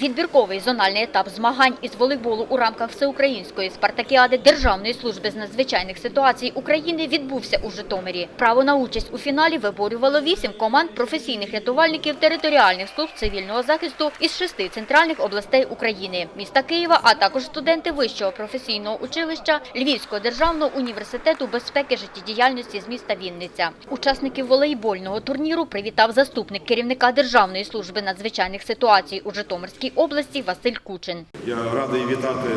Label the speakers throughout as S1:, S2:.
S1: Відбірковий зональний етап змагань із волейболу у рамках всеукраїнської спартакіади Державної служби з надзвичайних ситуацій України відбувся у Житомирі. Право на участь у фіналі виборювало вісім команд професійних рятувальників територіальних служб цивільного захисту із шести центральних областей України, міста Києва, а також студенти вищого професійного училища Львівського державного університету безпеки життєдіяльності з міста Вінниця. Учасників волейбольного турніру привітав заступник керівника Державної служби надзвичайних ситуацій у Житомирській області Василь Кучин.
S2: Я радий вітати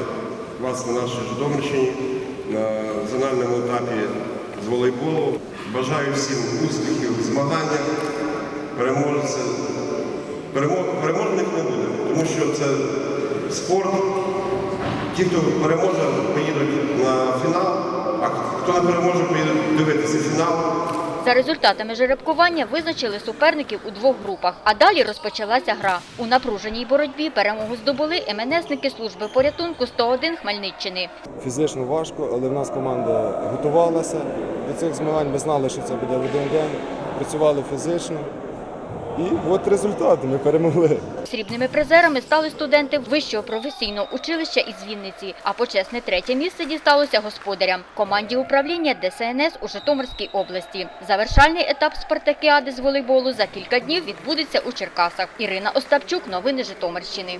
S2: вас на нашій Житомирщині на зональному етапі з волейболу. Бажаю всім успіхів в змаганнях. Переможця. Переможних не буде, тому що це спорт. Ті, хто переможе, поїдуть на фінал, а хто не переможе, поїдуть дивитися фінал.
S1: За результатами жеребкування визначили суперників у двох групах, а далі розпочалася гра. У напруженій боротьбі перемогу здобули МНСники служби порятунку 101 Хмельниччини.
S3: Фізично важко, але в нас команда готувалася до цих змагань. Ми знали, що це буде в один день. Працювали фізично. І от результат. Ми перемогли.
S1: Срібними призерами стали студенти вищого професійного училища із Вінниці, а почесне третє місце дісталося господарям – команді управління ДСНС у Житомирській області. Завершальний етап спартакіади з волейболу за кілька днів відбудеться у Черкасах. Ірина Остапчук, новини Житомирщини.